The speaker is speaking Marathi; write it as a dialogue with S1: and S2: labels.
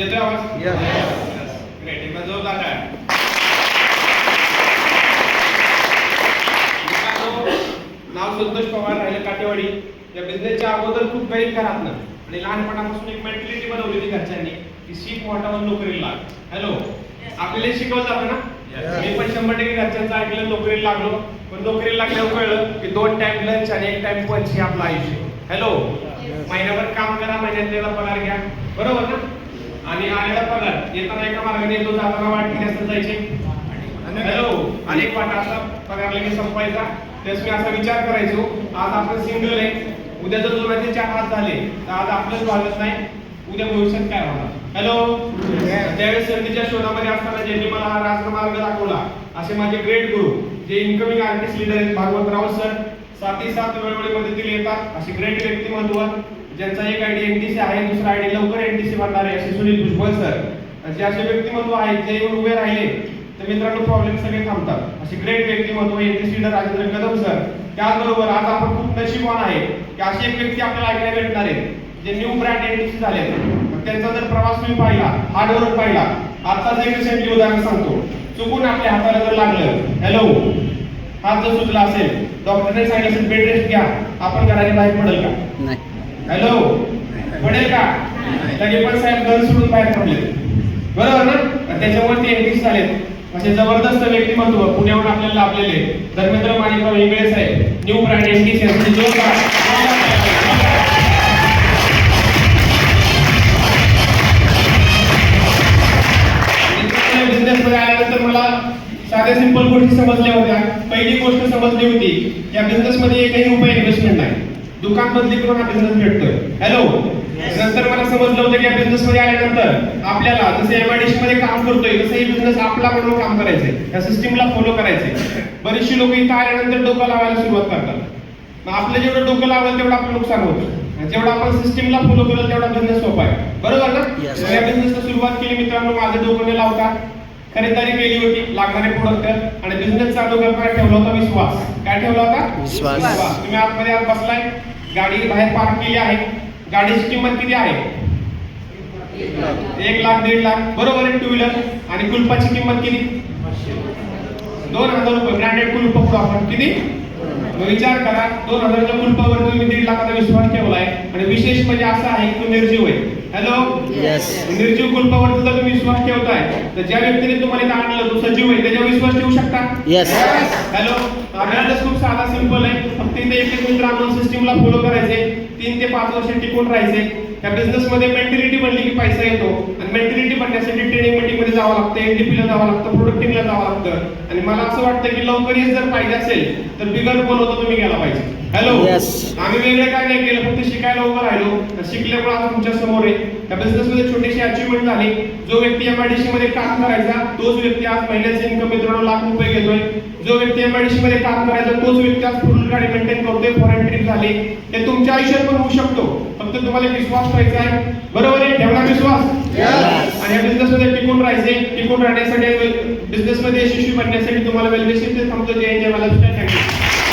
S1: ग्रेट एकदा जोरदार काय मित्रांनो, नाव संतोष पवार राहिले काटेवाडी या बिझनेसच्या अगोदर खूप काही घरात ना आणि लहानपणापासून एक मेंटॅलिटी बनवलेली घरच्यांनी की मोठा होऊन नोकरीला लाग. हॅलो आपल्याला शिकवलं जातं ना? मी पण शंभर टक्के घरच्यांचं ऐकलं नोकरीला लागलो. पण नोकरीला लागल्यावर कळलं की दोन टाइम लंच आणि एक टाइम पंच हे आपलं आयुष्य. हॅलो महिन्याभर काम करा महिन्यात त्याला पगार घ्या. बरोबर ना? आणि आलेला पगार. येताना एका मार्गाने येतो जाताना वाट किती असं जायचे. हॅलो अनेक वाटा असा पगार लगेच संपायचा. त्याच मी असा विचार करायचो आज आपण सिंगल आहे. उद्या जर दोघांचे चार हात झाले तर आज आपलंच भागत नाही. उद्या भविष्यात काय होणार? हॅलो? त्यावेळेस संधीच्या शोधामध्ये असताना ज्यांनी मला हा राजमार्ग दाखवला असे माझे ग्रेट गुरु जे इन्कमिंग आर्टिस्ट लीडर आहेत भागवतराव सर साथी सात वेळोवेळी मदतीला येतात असे ग्रेट व्यक्तिमत्व. ज्यांचा एक आयडी एनटीसी आहे दुसरा आयडी लवकर एनटीसी भरणार आहे असे सुनील भुजबळ सर. जे असे व्यक्तिमत्व आहेत जे येऊन उभे राहिले तर मित्रांनो प्रॉब्लेम सगळे थांबतात. असे ग्रेट व्यक्तिमत्व एनटीसी राजेंद्र कदम सर त्याचबरोबर आज आपण खूप नशीबवान आहे की अशी एक व्यक्ती आपल्याला ऐकायला भेटणार आहे जे न्यू ब्रँड एनटीसी झाले मग त्यांचा जर प्रवास तुम्ही पाहिला हार्डवर्क पाहिला आताच एक रिसेंटली उदाहरण सांगतो. चुकून आपल्या हाताला जर लागलं हॅलो हात जर सुचला असेल डॉक्टरने सांगितलं असेल बेड रेस्ट घ्या. आपण घराने बाहेर पडेल का?
S2: नाही.
S1: हॅलो. पडेल का? लगे पण साहेब घर सोडून बाहेर पडले. बरोबर ना? त्याच्यावरती त्याच्यामुळे ते झालेत. असे जबरदस्त व्यक्तिमत्व पुण्याहून आपल्याला लाभलेले. Dharmendra Manikrao Ingle saheb new brand NTC यांचे जोरदार. मला साध्या सिंपल गोष्टी समजल्या होत्या. पहिली गोष्ट समजली होती या बिझनेस मध्ये एकही रुपये इन्व्हेस्टमेंट नाही. दुकान बदली करून हा बिझनेस भेटतोय हॅलो नंतर मला समजलं होतं की या बिझनेस मध्ये आल्यानंतर आपल्याला जसं एमआयडीसी मध्ये काम करतोय तसं हे बिझनेस आपला म्हणून काम करायचंय या सिस्टीमला फॉलो करायचंय बरीचशी लोक इथं आल्यानंतर डोकं लावायला सुरुवात करतात. मग आपलं जेवढं डोकं लावाल तेवढं आपलं नुकसान होतं आणि जेवढं आपण सिस्टीमला फॉलो केलं तेवढा बिझनेस सोपा आहे. बरोबर ना? या बिझनेसला सुरुवात केली मित्रांनो माझं डोकं न लावता खरेदारी केली होती लागणारे प्रोडक्ट आणि बिझनेस चालू करताना ठेवला होता विश्वास. काय ठेवला होता?
S2: विश्वास.
S1: तुम्ही आतमध्ये आज बसलाय. गाडी बाहेर पार्क केली आहे. गाडीची किंमत किती आहे? एक लाख दीड लाख. बरोबर आहे टू व्हीलर आणि कुलपाची किंमत किती? दोन हजार रुपये. ब्रँडेड कुलूप आपण. किती? विचार करा. दोन हजारच्या कुलपावर तुम्ही दीड लाखाचा विश्वास विशेष म्हणजे असं आहे तो निर्जीव आहे हॅलो. निर्जीव कुलपावर जर तुम्ही विश्वास ठेवताय. तर ज्या व्यक्तीने तुम्हाला इथं आणलं तो सजीव आहे त्याच्यावर विश्वास ठेवू शकता. हॅलो अभ्यास खूप साधा सिंपल आहे. फक्त इथे एक मित्र आणून सिस्टीमला फॉलो करायचे तीन ते पाच वर्ष टिकून राहायचे. त्या बिझनेस मध्ये मेंटॅलिटी बनली की पैसा येतो. आणि मेंटॅलिटी बनण्यासाठी ट्रेनिंग मीटिंगमध्ये जावं लागतं एनडीपी ला जावं लागतं प्रोडक्टिंगला जावं लागतं. आणि मला असं वाटतं की लवकर हे जर पाहिजे असेल तर बिगर बोलवतो तुम्ही गेला पाहिजे. हॅलो. आम्ही वेगळं काय नाही केलं फक्त शिकायला उभं राहिलो. शिकल्यामुळे आज तुमच्यासमोर आहे. त्या बिझनेस मध्ये छोटीशी अचिव्हमेंट झाली. जो व्यक्ती एमआयडीसी मध्ये काम करायचा तोच व्यक्ती आज महिन्याचे इन्कम मित्रांनो लाख रुपये घेतोय. जो व्यक्ती एमआयडीसी मध्ये काम करायचा तोच व्यक्ती आज फुल गाडी मेंटेन करतोय. झाली ते तुमच्या आयुष्यात पण होऊ शकतो. फक्त तुम्हाला विश्वास ठेवायचा आहे. बरोबर आहे? ठेवला विश्वास? आणि या बिझनेस मध्ये टिकून राहायचे टिकून राहण्यासाठी बिझनेस मध्ये यशस्वी बनण्यासाठी तुम्हाला वेलनेस थांबतो जय मला थँक्यू